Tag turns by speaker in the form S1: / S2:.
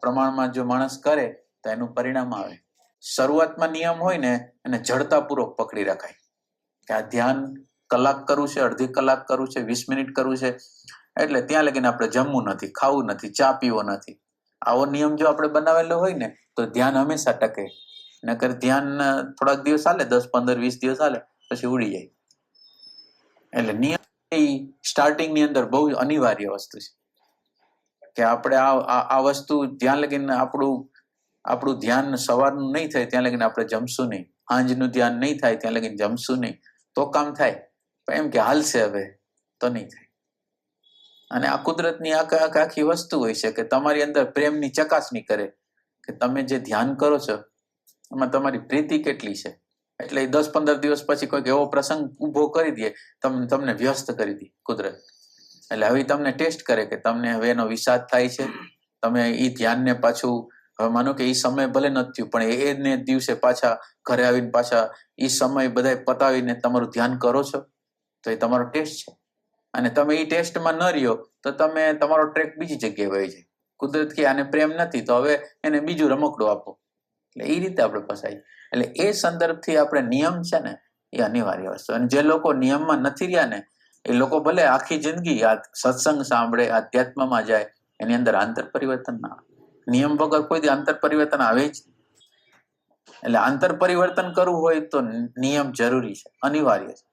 S1: પ્રમાણમાં જો માણસ કરે, તો એનું પરિણામ આવે. શરૂઆતમાં નિયમ હોય ને, એને જડતાપૂર્વક પકડી રખાય. કે આ ધ્યાન કલાક કરવું છે, અડધી કલાક કરવું છે, વીસ મિનિટ કરવું છે, એટલે ત્યાં લગીને આપણે જમવું નથી, ખાવું નથી, ચા પીવો નથી. આવો નિયમ જો આપણે બનાવેલો હોય ને, તો ધ્યાન હંમેશા ટકે. નકર ધ્યાન થોડાક દિવસ હાલે, દસ, પંદર, વીસ દિવસ હાલે, પછી ઉડી જાય. એટલે નિયમ એ સ્ટાર્ટિંગની અંદર બહુ અનિવાર્ય વસ્તુ છે. કે આપણે આ વસ્તુ ધ્યાન લગીને આપણું આપણું ધ્યાન સવારનું નહીં થાય, ત્યાં લગીને આપણે જમશું નહીં. સાંજનું ધ્યાન નહીં થાય, ત્યાં લગીને જમશું નહીં. તો કામ થાય. એમ કે હાલશે હવે, તો નહીં થાય. અને આ કુદરતની આખા વસ્તુ હોય છે કે તમારી અંદર પ્રેમની ચકાસણી કરે કે તમે જે ધ્યાન કરો છો, એમાં તમારી પ્રીતિ કેટલી છે? એટલે દસ પંદર દિવસ પછી કોઈક એવો પ્રસંગ ઊભો કરી દે તમને વ્યસ્ત કરી દે કુદરત. એટલે હવે તમને ટેસ્ટ કરે કે તમને હવે એનો વિષાદ થાય છે. તમે એ ધ્યાનને પાછું, હવે માનો કે એ સમય ભલે નથી થયું, પણ એ ને દિવસે પાછા ઘરે આવીને પાછા એ સમય બધાય પતાવીને તમારું ધ્યાન કરો છો? તો એ તમારો ટેસ્ટ છે. અને તમે એ ટેસ્ટમાં ન રહ્યો, તો તમે તમારો ટ્રેક બીજી જગ્યાએ વહી જાય. કુદરત કે આને પ્રેમ નથી, તો હવે એને બીજું રમકડું આપો. એટલે એ રીતે આપણે ફસાય એટલે એ સંદર્ભથી આપણે નિયમ છે ને, એ અનિવાર્ય વસ્તુ. અને જે લોકો નિયમમાં નથી રહ્યા ને એ લોકો ભલે આખી જિંદગી આ સત્સંગ સાંભળે, આધ્યાત્મમાં જાય, એની અંદર આંતર પરિવર્તન ના આવે. નિયમ વગર કોઈ આંતર પરિવર્તન આવે જ એટલે આંતર પરિવર્તન કરવું હોય તો નિયમ જરૂરી છે, અનિવાર્ય છે.